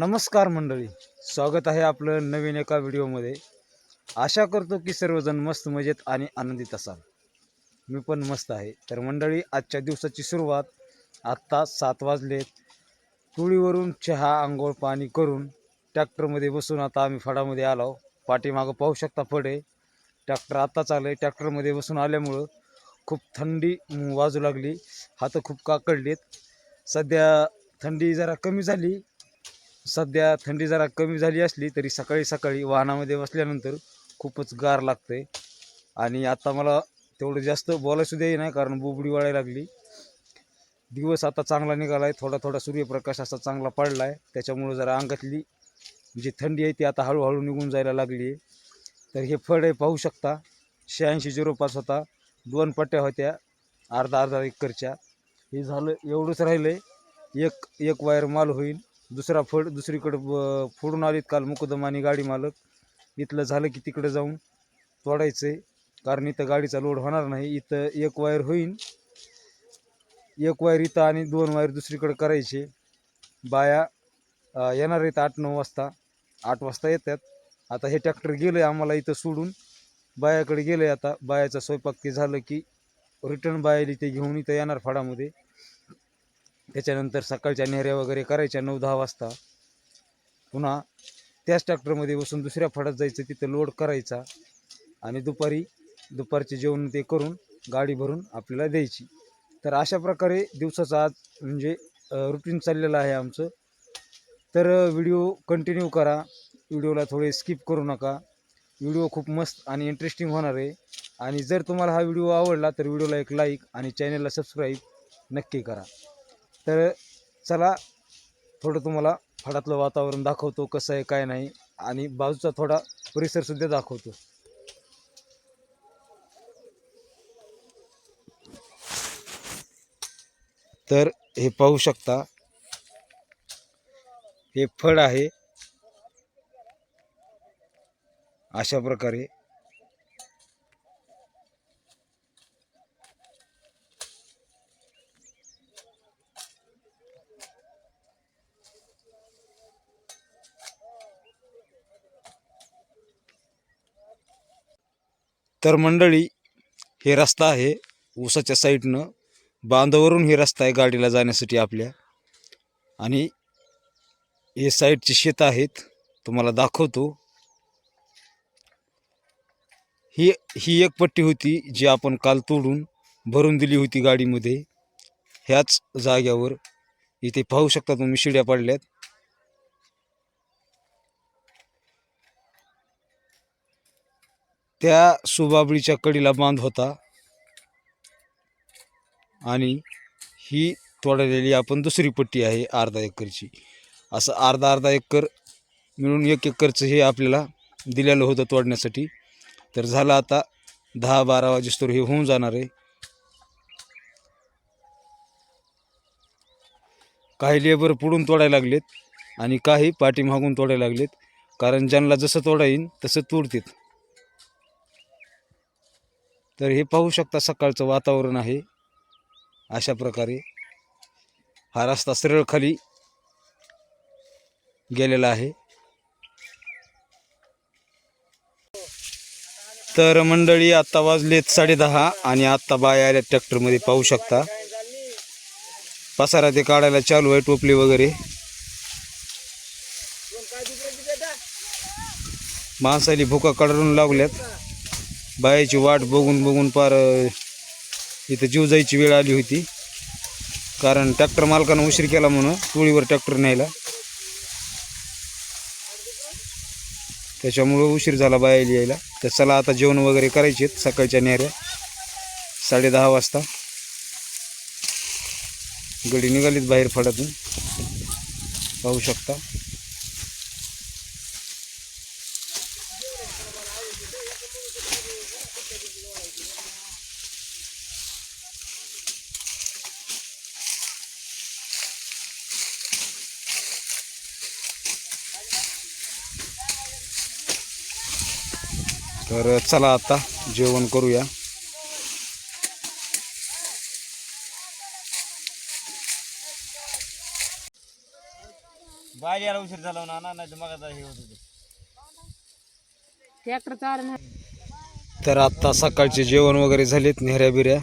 नमस्कार मंडळी स्वागत आहे आपलं नवीन एका व्हिडिओमध्ये. आशा करतो की सर्वजण मस्त मजेत आणि आनंदित असाल. मी पण मस्त आहे. तर मंडळी आजच्या दिवसाची सुरुवात आत्ता सात वाजलेत. तुळीवरून चहा आंघोळ पाणी करून ट्रॅक्टरमध्ये बसून आता आम्ही फडामध्ये आलो पाठीमागं पाहू शकता फडे ट्रॅक्टर आत्ता चाललं आहे ट्रॅक्टरमध्ये बसून आल्यामुळं खूप थंडी वाजू लागली. हातं खूप काकडलेत सध्या थंडी जरा कमी झाली. सध्या थंडी जरा कमी झाली असली तरी सकाळी सकाळी वाहनामध्ये बसल्यानंतर खूपच गार लागते. आणि आता मला तेवढं जास्त बोलायसुद्धा नाही कारण बुबडी वाळायला लागली. दिवस आता चांगला निघाला आहे थोडा थोडा सूर्यप्रकाश असा चांगला पडला आहे त्याच्यामुळं जरा अंगातली जी थंडी आहे ती आता हळूहळू निघून जायला लागली आहे. तर हे फळ आहे पाहू शकता. शहाऐंशी झिरो पाच होता. दोन पट्ट्या होत्या. अर्धा अर्धा एकरच्या. हे झालं एवढंच राहिलं आहे एक एक वायर माल होईल. दुसरा फड दुसरीकडं ब फोडून आलीत काल मुकुदम आणि गाडी मालक. इथलं झालं की तिकडं जाऊन तोडायचं आहे कारण इथं गाडीचा लोड होणार नाही. इथं एक वायर होईल एक वायर इथं आणि दोन वायर दुसरीकडं करायचे. बाया येणार आहेत आठ नऊ वाजता. आठ वाजता येतात. आता हे ट्रॅक्टर गेलं आहे आम्हाला इथं सोडून. बायाकडे गेलं आहे आता. बायाचा स्वयंपाक ते झालं की रिटर्न बायाली ते घेऊन इथं येणार फाडामध्ये. त्याच्यानंतर सकाळच्या नेहऱ्या वगैरे करायच्या नऊ दहा वाजता. पुन्हा त्याच ट्रॅक्टरमध्ये बसून दुसऱ्या फडात जायचं तिथं लोड करायचा आणि दुपारी दुपारचे जेवण ते करून गाडी भरून आपल्याला द्यायची. तर अशा प्रकारे दिवसाचा आज म्हणजे रुटीन चाललेलं आहे आमचं. तर व्हिडिओ कंटिन्यू करा. व्हिडिओला थोडे स्किप करू नका. व्हिडिओ खूप मस्त आणि इंटरेस्टिंग होणार आहे. आणि जर तुम्हाला हा व्हिडिओ आवडला तर व्हिडिओला एक लाईक आणि चॅनलला सबस्क्राईब नक्की करा. तर चला थोडं तुम्हाला फडातलं वातावरण दाखवतो कसं आहे काय नाही. आणि बाजूचा थोडा परिसरसुद्धा दाखवतो. तर हे पाहू शकता हे फळ आहे. अशा प्रकारे तर मंडळी हे रस्ता आहे ऊसाच्या साईडनं. बांधावरून हे रस्ता आहे गाडीला जाण्यासाठी आपल्या. आणि हे साईडची शेत आहेत तुम्हाला दाखवतो. ही ही एक पट्टी होती जी आपण काल तोडून भरून दिली होती गाडीमध्ये. ह्याच जाग्यावर इथे पाहू शकता तुम्ही शिड्या पडल्यात. त्या सुबाबळीच्या कडीला बांध होता. आणि ही तोडलेली आपण दुसरी पट्टी आहे अर्धा एकरची. असं अर्धा अर्धा एकर मिळून एक एकरचं हे आपल्याला दिलेलं होतं तोडण्यासाठी. तर झालं आता दहा बारा वाजेस्तोर हे होऊन जाणार आहे. काही लेबर पुढून तोडायला लागलेत आणि काही पाठीमागून तोडायला लागलेत. कारण ज्यांना जसं तोडा येईन तसं तोडतात तर हे पाहू शकता सकाळचं वातावरण आहे. अशा प्रकारे हा रस्ता सरळ खाली गेलेला आहे. तर मंडळी आत्ता वाजलेत साडेदहा आणि आत्ता बाय आल्या ट्रॅक्टरमध्ये. पाहू शकता पसारा ते काढायला चालू आहे टोपली वगैरे. माणसाली भुका काढून लागल्यात. बायाची वाट बघून बघून पार इथं जीव जायची वेळ आली होती. कारण ट्रॅक्टर मालकानं उशीर केला म्हणून टोळीवर ट्रॅक्टर न्यायला. त्याच्यामुळं उशीर झाला बायाला यायला. तर चला आता जेवण वगैरे करायचे आहेत सकाळच्या न्याऱ्या. साडे दहा वाजता. गडी निघालीत बाहेर फडातून पाहू शकता. तर चला आता जेवण करूया. बाहेर यायला उशीर झाला ना ना नाही तर मग आता हे होत होतं ट्रॅक्टर चालू तर आता सकाळचे जेवण वगैरे झालेत नेहऱ्या बिऱ्या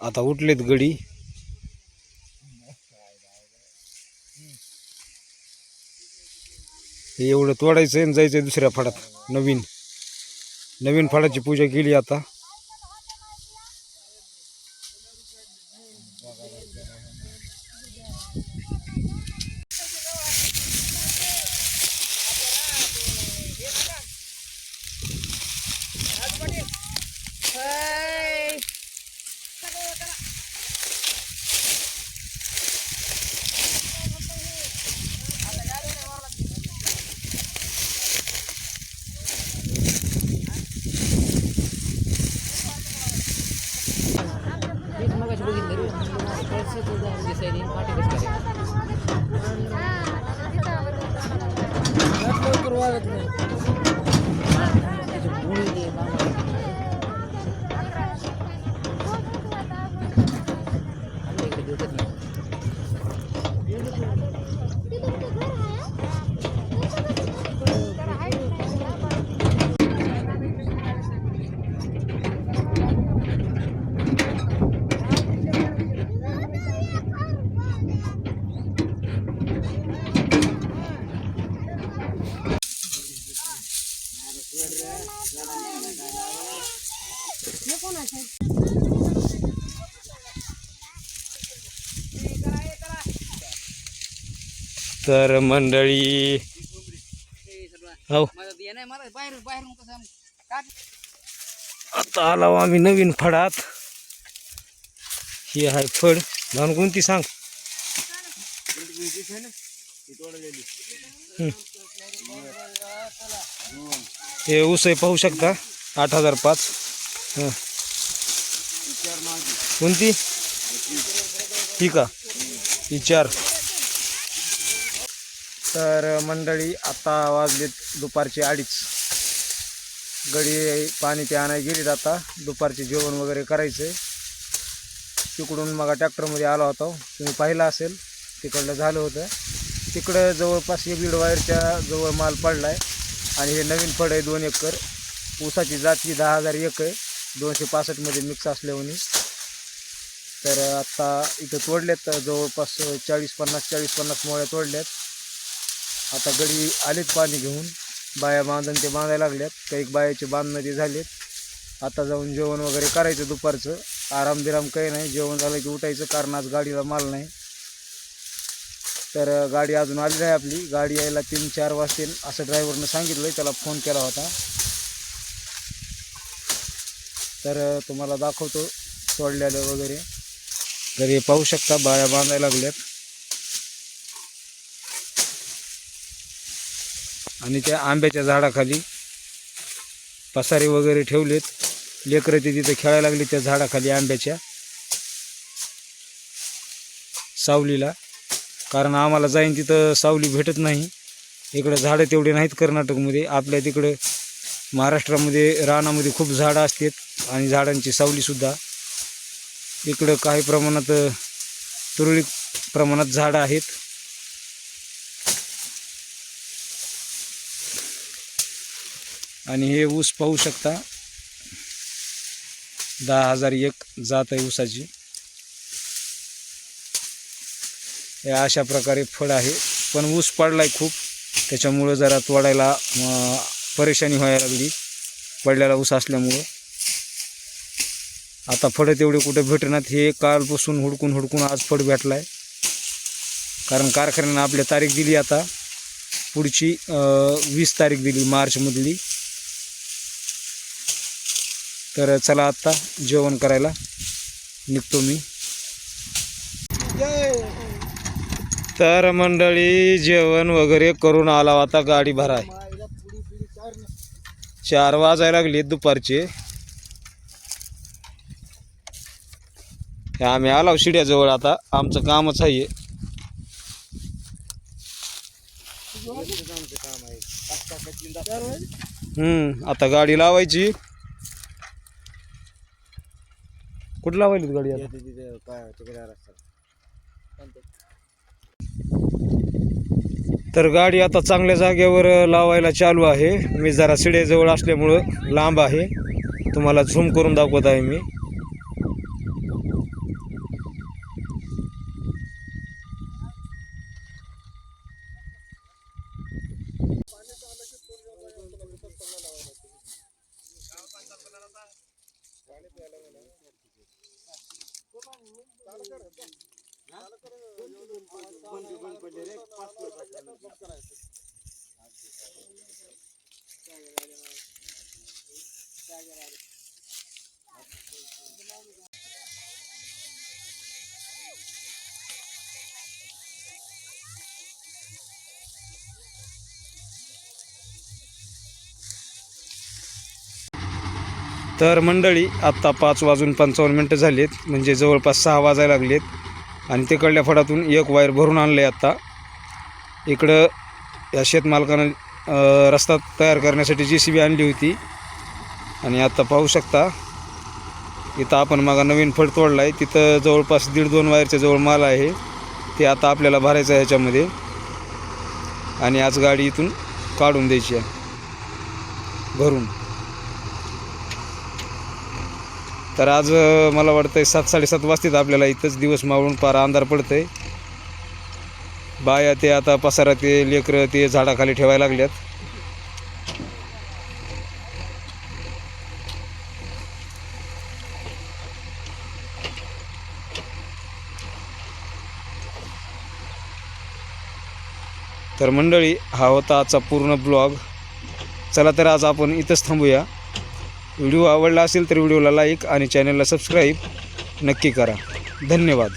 आता उठलेत गडी हे एवढं तोडायचं आणि जायचं दुसऱ्या फळात नवीन. नवीन फाडाची पूजा केली आता. दिसायली पाठी कसं लवकर वागत नाही त्याची भुळी ते बांगडा. आमच्या इकडे भेटत नाही तर मंडळी हो. आता आलो आम्ही नवीन फळात ही आहे फळ म्हणून कोणती सांग? हं. हे ऊस आहे पाहू शकता. आठ हजार पाच. हां. कोणती? ही का? ही चार. तर मंडळी आता वाजलेत दुपारचे अडीच. गडी पाणी ते आणायला गेलीत आता. दुपारचे जेवण वगैरे करायचं तिकडून मग ट्रॅक्टरमध्ये आला होता. तुम्ही पाहिला असेल तिकडलं झालं होतं. तिकडं जवळपास एक दीड वायरच्या जवळ माल पडला आहे आणि हे नवीन फळ आहे दोन एकर. ऊसाची जाती दहा हजार एक आहे. दोनशे पासष्टमध्ये मिक्स असल्यामुळे तर आत्ता इथं तोडलेत जवळपास चाळीस पन्नास चाळीस पन्नास मोळ्या तोडल्यात. आता गडी आलेत पाणी घेऊन. बाया बांधून ते बांधायला लागल्यात. काही बायाचे बांधणं ते झालेत. आता जाऊन जेवण वगैरे करायचं दुपारचं. आराम बिराम काही नाही. जेवण झालं की उठायचं. कारण आज गाडीला माल नाही. तर गाडी अजून आली नाही आपली. गाडी यायला तीन चार वाजतील असं ड्रायव्हरनं सांगितलं त्याला फोन केला होता. तर तुम्हाला दाखवतो सोडलेलं वगैरे. तर हे पाहू शकता बाया बांधायला लागल्यात. आणि त्या आंब्याच्या झाडाखाली पसारे वगैरे ठेवलेत. लेकरं ते तिथे खेळायला लागली त्या झाडाखाली आंब्याच्या. सावलीला. कारण आम्हाला जाईन तिथं सावली भेटत नाही. इकडं झाडं तेवढे नाहीत कर्नाटकमध्ये. आपल्या तिकडं महाराष्ट्रामध्ये रानामध्ये खूप झाडं असतात आणि झाडांची सावलीसुद्धा इकडं काही प्रमाणात तुरळक प्रमाणात झाडं आहेत. आणि हे ऊस पाहू शकता. दहा हजार एक जात आहे ऊसाची. हे अशा प्रकारे फळ आहे. पण ऊस पडला आहे खूप. त्याच्यामुळं जरा तोडायला परेशानी व्हायला लागली. पडलेला ऊस असल्यामुळं. आता फळं तेवढे कुठे भेटणार हे कालपासून हुडकून हुडकून आज फळ भेटला आहे कारण कारखान्यानं आपल्या तारीख दिली आता. पुढची वीस तारीख दिली मार्चमधली. तर चला आत्ता जेवण करायला निघतो मी. तर मंडळी जेवण वगैरे करून आला आता गाडी भराय. चार वाजायला लागले दुपारचे. हे आम्ही आलो शिड्याजवळ आता. आमचं कामच आहे. हम्म आता गाडी लावायची. कुठं लावायली गाडी आता तिथे काय तिकडे रस्ता तर गाडी आता चांगल्या जागेवर लावायला चालू आहे. मी जरा शिडेजवळ असल्यामुळं लांब आहे. तुम्हाला झूम करून दाखवत आहे मी. तर मंडळी आत्ता पाच वाजून पंचावन्न मिनटं झालीत. म्हणजे जवळपास सहा वाजायला लागलेत. आणि तिकडल्या फडातून एक वायर भरून आणलं आहे आत्ता. इकडं या शेतमालकानं रस्ता तयार करण्यासाठी जी सी बी आणली होती. आणि आत्ता पाहू शकता इथं आपण मागा नवीन फड तोडला आहे तिथं जवळपास दीड दोन वायरच्या जवळ माल आहे. ते आता आपल्याला भरायचं आहे ह्याच्यामध्ये. आणि आज गाडी इथून काढून द्यायची आहे. भरून. तर आज मला वाटतं आहे सात साडेसात वाजतात आपल्याला इथंच दिवस मावळून पारा अंधार आहे बाया ते आता पसारा ते लेकरं ते झाडाखाली ठेवायला लागल्यात. तर मंडळी हा होता आजचा पूर्ण ब्लॉग. चला तर आज आपण इथंच थांबूया. व्हिडिओ आवडला असेल तर व्हिडिओला लाईक आणि चॅनलला सबस्क्राईब नक्की करा. धन्यवाद.